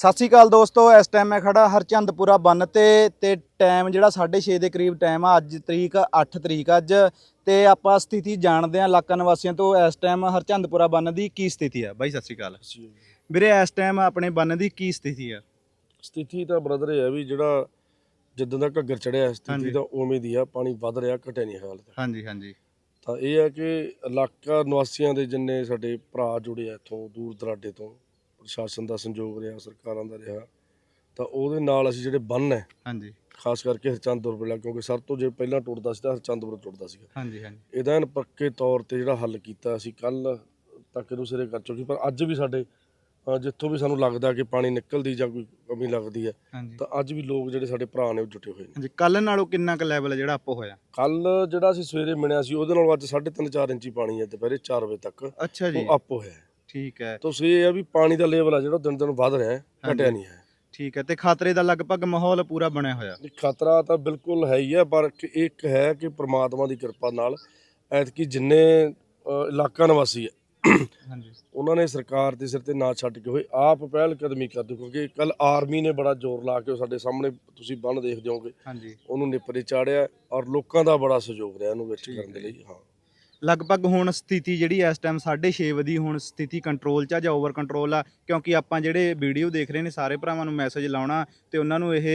ਸਤਿ ਸ਼੍ਰੀ ਅਕਾਲ ਦੋਸਤੋ ਇਸ ਟਾਈਮ ਮੈਂ ਖੜਾ ਹਰਚੰਦਪੁਰਾ ਬੰਨ ਤੇ ਤੇ ਟਾਈਮ ਜਿਹੜਾ 6:30 ਦੇ ਕਰੀਬ ਟਾਈਮ ਆ ਅੱਜ ਤਰੀਕ 8 ਤਰੀਕ ਅੱਜ ਤੇ ਆਪਾਂ ਸਥਿਤੀ ਜਾਣਦੇ ਆ ਇਲਾਕਾ ਨਿਵਾਸੀਆਂ ਤੋਂ ਇਸ ਟਾਈਮ ਹਰਚੰਦਪੁਰਾ ਬੰਨ ਦੀ ਕੀ ਸਥਿਤੀ ਆ? ਬਾਈ ਸਤਿ ਸ਼੍ਰੀ ਅਕਾਲ। ਵੀਰੇ ਇਸ ਟਾਈਮ ਆਪਣੇ ਬੰਨ ਦੀ ਕੀ ਸਥਿਤੀ ਆ? ਸਥਿਤੀ ਤਾਂ ਬ੍ਰਦਰ ਇਹ ਹੈ ਵੀ ਜਿਹੜਾ ਜਿੱਦਾਂ ਦਾ ਘੱਗਰ ਚੜਿਆ। ਸਥਿਤੀ ਤਾਂ ਉਵੇਂ ਦੀ ਆ ਪਾਣੀ ਵੱਧ ਰਿਹਾ ਘਟਿਆ ਨਹੀਂ ਹਾਲ ਤਾਂ। ਹਾਂਜੀ ਹਾਂਜੀ। ਤਾਂ ਇਹ ਹੈ ਕਿ ਇਲਾਕਾ ਨਿਵਾਸੀਆਂ ਦੇ ਜਿੰਨੇ ਸਾਡੇ ਭਰਾ ਜੁੜੇ ਆ ਇੱਥੋਂ ਦੂਰ ਦਰਾਡੇ ਤੋਂ ਪ੍ਰਸ਼ਾਸਨ ਦਾ ਸੰਯੋਗ ਰਿਹਾ ਸਰਕਾਰਾਂ ਦਾ ਰਿਹਾ ਤਾਂ ਉਹਦੇ ਨਾਲ ਅਸੀਂ ਜਿਹੜੇ ਬੰਨ ਹੈ ਹਾਂਜੀ। ਖਾਸ ਕਰਕੇ ਹਰਚੰਦਪੁਰ ਵੇਲਾ ਕਿਉਂਕਿ ਸਰ ਤੋਂ ਜੇ ਪਹਿਲਾਂ ਟੁੱਟਦਾ ਸੀ ਤਾਂ ਹਰਚੰਦਪੁਰ ਟੁੱਟਦਾ ਸੀਗਾ। ਹਾਂਜੀ ਹਾਂਜੀ। ਇਹਦਾ ਐਨ ਪੱਕੇ ਤੌਰ ਤੇ ਜਿਹੜਾ ਹੱਲ ਕੀਤਾ ਅਸੀਂ ਕੱਲ ਤੱਕ ਇਹਨੂੰ ਸਿਰੇ ਕਰ ਚੁੱਕੇ ਪਰ ਅੱਜ ਵੀ ਸਾਡੇ ਜਿੱਥੋਂ ਵੀ ਸਾਨੂੰ ਲੱਗਦਾ ਕਿ ਪਾਣੀ ਨਿਕਲਦੀ ਜਾਂ ਕੋਈ ਕਮੀ ਲੱਗਦੀ ਹੈ ਤਾਂ ਅੱਜ ਵੀ ਲੋਕ ਜਿਹੜੇ ਸਾਡੇ ਭਰਾ ਨੇ ਉਹ ਜੁਟੇ ਹੋਏ ਨੇ। ਹਾਂਜੀ ਕੱਲ ਨਾਲੋਂ ਕਿੰਨਾ ਕੁ ਲੈਵਲ ਜਿਹੜਾ ਅਪ ਹੋਇਆ? ਕੱਲ ਜਿਹੜਾ ਅਸੀਂ ਸਵੇਰੇ ਮਿਲਿਆ ਸੀ ਉਹਦੇ ਨਾਲ ਅੱਜ 3.5 4 ਇੰਚੀ ਪਾਣੀ ਹੈ ਦੁਪਹਿਰੇ 4 ਵਜੇ ਤੱਕ ਅੱਛਾ ਜੀ। ਉਹ ਅਪ ਹੋਇਆ। ਠੀਕ ਹੈ। ਤਾਂ ਸੋ ਇਹ ਹੈ ਵੀ ਪਾਣੀ ਦਾ ਲੈਵਲ ਆ ਜਿਹੜਾ ਦਿਨ ਦਿਨ ਵੱਧ ਰਿਹਾ ਹੈ ਘਟਿਆ। ਨਹੀਂ ਹੈ। ਠੀਕ ਹੈ ਤੇ ਖਤਰੇ ਦਾ ਲਗਭਗ ਮਾਹੌਲ ਪੂਰਾ ਬਣਿਆ ਹੋਇਆ। ਨਹੀਂ, ਖਤਰਾ ਤਾਂ ਬਿਲਕੁਲ ਹੈ ਹੀ ਹੈ ਪਰ ਇੱਕ- ਹੈ ਕਿ ਪ੍ਰਮਾਤਮਾ ਦੀ ਕਿਰਪਾ ਨਾਲ ਐਤਕੀ ਜਿੰਨੇ ਇਲਾਕਾ ਨਿਵਾਸੀ ਹੈ ਹਾਂਜੀ। ਉਹਨਾਂ ਨੇ ਸਰਕਾਰ ਦੇ ਸਿਰ ਤੇ ਨਾ ਛੱਡ ਕੇ ਹੋਏ ਆਪ ਪਹਿਲ ਕਦਮੀ ਕਰਦੇ ਕਿਉਂਕਿ ਕੱਲ ਆਰਮੀ ਨੇ ਬੜਾ ਜ਼ੋਰ ਲਾ ਕੇ ਸਾਡੇ ਸਾਹਮਣੇ ਤੁਸੀਂ ਬੰਨ ਦੇਖਦੇ ਹੋਗੇ ਹਾਂਜੀ। ਉਹਨੂੰ ਨਿਪਰੇ ਚਾੜਿਆ ਔਰ ਲੋਕਾਂ ਦਾ ਬੜਾ ਸਹਿਯੋਗ ਰਿਹਾ ਇਹਨੂੰ ਵਿੱਚ ਕਰਨ ਦੇ। ਲਈ ਹਾਂ। ਲਗਭਗ ਹੁਣ ਸਥਿਤੀ ਜਿਹੜੀ ਇਸ ਟਾਈਮ 6:30 ਵਜੇ ਹੁਣ ਸਥਿਤੀ ਕੰਟਰੋਲ 'ਚ ਆ ਜਾਂ ਓਵਰ ਕੰਟਰੋਲ ਆ ਕਿਉਂਕਿ ਆਪਾਂ ਜਿਹੜੇ ਵੀਡੀਓ ਦੇਖ ਰਹੇ ਨੇ ਸਾਰੇ ਭਰਾਵਾਂ ਨੂੰ ਮੈਸੇਜ ਲਾਉਣਾ ਤੇ ਉਹਨਾਂ ਨੂੰ ਇਹ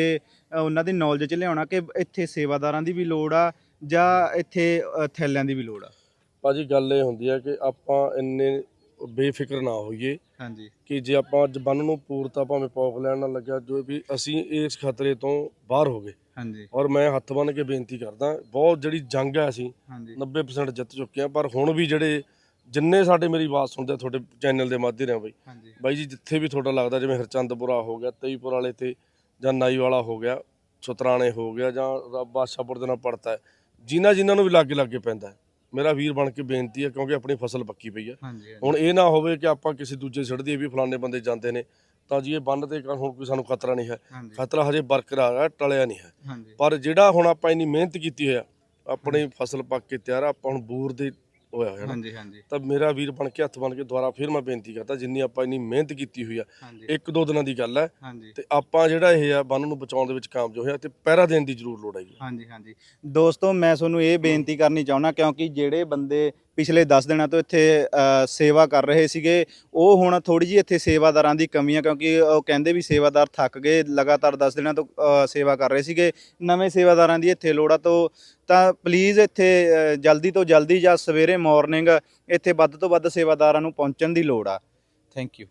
ਉਹਨਾਂ ਦੀ ਨੌਲੇਜ 'ਚ ਲਿਆਉਣਾ ਕਿ ਇੱਥੇ ਸੇਵਾਦਾਰਾਂ ਦੀ ਵੀ ਲੋੜ ਆ ਜਾਂ ਇੱਥੇ ਥੈਲਿਆਂ ਦੀ ਵੀ ਲੋੜ ਆ। ਭਾਜੀ ਗੱਲ ਇਹ ਹੁੰਦੀ ਹੈ ਕਿ ਆਪਾਂ ਇੰਨੇ ਬੇਫਿਕਰ ਨਾ ਹੋਈਏ ਹਾਂਜੀ। ਕਿ ਜੇ ਆਪਾਂ ਅੱਜ ਬੰਨ ਨੂੰ ਪੂਰਤਾ ਭਾਵੇਂ ਪੌਕ ਲੈਣ ਨਾਲ ਲੱਗਿਆ ਜੋ ਵੀ ਅਸੀਂ ਇਸ ਖਤਰੇ ਤੋਂ ਬਾਹਰ ਹੋ ਗਏ। ਹਾਂਜੀ। ਔਰ ਮੈਂ ਹੱਥ ਬੰਨ ਕੇ ਬੇਨਤੀ ਕਰਦਾ ਬਹੁਤ ਜਿਹੜੀ ਜੰਗ ਹੈ ਅਸੀਂ ਹਾਂਜੀ। 90% ਜਿੱਤ ਚੁੱਕੇ ਹਾਂ ਪਰ ਹੁਣ ਵੀ ਜਿਹੜੇ ਜਿੰਨੇ ਸਾਡੇ ਮੇਰੀ ਆਵਾਜ਼ ਸੁਣਦੇ ਆ ਤੁਹਾਡੇ ਚੈਨਲ ਦੇ ਮਾਧਿਅਮ ਬਈ। ਹਾਂਜੀ। ਬਾਈ ਜੀ ਜਿੱਥੇ ਵੀ ਤੁਹਾਡਾ ਲੱਗਦਾ ਜਿਵੇਂ ਹਰਚੰਦਪੁਰਾ ਹੋ ਗਿਆ ਤਈਪੁਰ ਵਾਲੇ ਤੇ ਜਾਂ ਨਾਈ ਵਾਲਾ ਹੋ ਗਿਆ ਸੁਤਰਾਣੇ ਹੋ ਗਿਆ ਜਾਂ ਬਾਦਸ਼ਾਹਪੁਰ ਦੇ ਨਾਲ ਪੜਤਾ ਹੈ ਜਿਨ੍ਹਾਂ ਜਿਨ੍ਹਾਂ ਨੂੰ ਵੀ ਲਾਗੇ ਲਾਗੇ ਪੈਂਦਾ ਹੈ। ਮੇਰਾ ਵੀਰ ਬਣ ਕੇ ਬੇਨਤੀ ਹੈ ਕਿਉਂਕਿ ਆਪਣੀ ਫਸਲ ਪੱਕੀ ਪਈ ਹੈ। ਹਾਂਜੀ। ਹੁਣ ਇਹ ਨਾ ਹੋਵੇ ਕਿ ਆਪਾਂ ਕਿਸੇ ਦੂਜੇ ਛੱਡ ਦਈਏ ਵੀ ਫਲਾਣੇ ਬੰਦੇ ਜਾਂਦੇ ਨੇ ਤਾਂ ਜੀ ਇਹ ਬੰਨ ਤੇ ਹੁਣ ਕੋਈ ਸਾਨੂੰ ਖਤਰਾ ਨਹੀਂ ਹੈ। ਖਤਰਾ ਹਜੇ ਬਰਕਰਾਰ ਹੈ ਟਲਿਆ ਨਹੀਂ ਹੈ। ਪਰ ਜਿਹੜਾ ਹੁਣ ਆਪਾਂ ਇੰਨੀ ਮਿਹਨਤ ਕੀਤੀ ਹੋਇਆ ਆਪਣੀ ਫਸਲ ਪੱਕ ਕੇ ਤਿਆਰ ਆਪਾਂ ਹੁਣ ਬੂਰ ਦੇ ਹੋਇਆ ਹੋਇਆ ਹਾਂਜੀ ਹਾਂਜੀ। ਤਾਂ ਮੇਰਾ ਵੀਰ ਬਣ ਕੇ ਹੱਥ ਬਣ ਕੇ ਦੁਬਾਰਾ ਫਿਰ ਮੈਂ ਬੇਨਤੀ ਕਰਦਾ ਜਿੰਨੀ ਆਪਾਂ ਇੰਨੀ ਮਿਹਨਤ ਕੀਤੀ ਹੋਈ ਆ ਇੱਕ ਦੋ ਦਿਨਾਂ ਦੀ ਗੱਲ ਹੈ। ਤੇ ਆਪਾਂ ਜਿਹੜਾ ਇਹ ਆ ਬੰਨ ਨੂੰ ਬਚਾਉਣ ਦੇ ਵਿੱਚ ਕਾਮਯਾਬ ਹੋਇਆ ਤੇ ਪਹਿਰਾ ਦੇਣ ਦੀ ਜ਼ਰੂਰ ਲੋੜ ਹੈਗੀ ਹਾਂਜੀ ਹਾਂਜੀ। ਦੋਸਤੋ ਮੈਂ ਤੁਹਾਨੂੰ ਇਹ ਬੇਨਤੀ ਕਰਨੀ ਚਾਹੁੰਦਾ ਕਿਉਂਕਿ ਜਿਹੜੇ ਬੰਦੇ ਪਿਛਲੇ 10 ਦਿਨਾਂ ਤੋਂ ਇੱਥੇ ਸੇਵਾ ਕਰ ਰਹੇ ਸੀਗੇ। ਉਹ ਹੁਣ ਥੋੜੀ ਜਿਹੀ ਇੱਥੇ ਸੇਵਾਦਾਰਾਂ ਦੀ ਕਮੀ ਆ, ਕਿਉਂਕਿ ਉਹ ਕਹਿੰਦੇ ਵੀ ਸੇਵਾਦਾਰ ਥੱਕ ਗਏ, ਲਗਾਤਾਰ 10 ਦਿਨਾਂ ਤੋਂ ਸੇਵਾ ਕਰ ਰਹੇ ਸੀਗੇ। ਨਵੇਂ ਸੇਵਾਦਾਰਾਂ ਦੀ ਇੱਥੇ ਲੋੜ ਆ, ਤੋਂ ਤਾਂ ਪਲੀਜ਼ ਇੱਥੇ ਜਲਦੀ ਤੋਂ ਜਲਦੀ ਜਾਂ ਸਵੇਰੇ ਮਾਰਨਿੰਗ ਇੱਥੇ ਵੱਧ ਤੋਂ ਵੱਧ ਸੇਵਾਦਾਰਾਂ ਨੂੰ ਪਹੁੰਚਣ ਦੀ ਲੋੜ ਆ। Thank you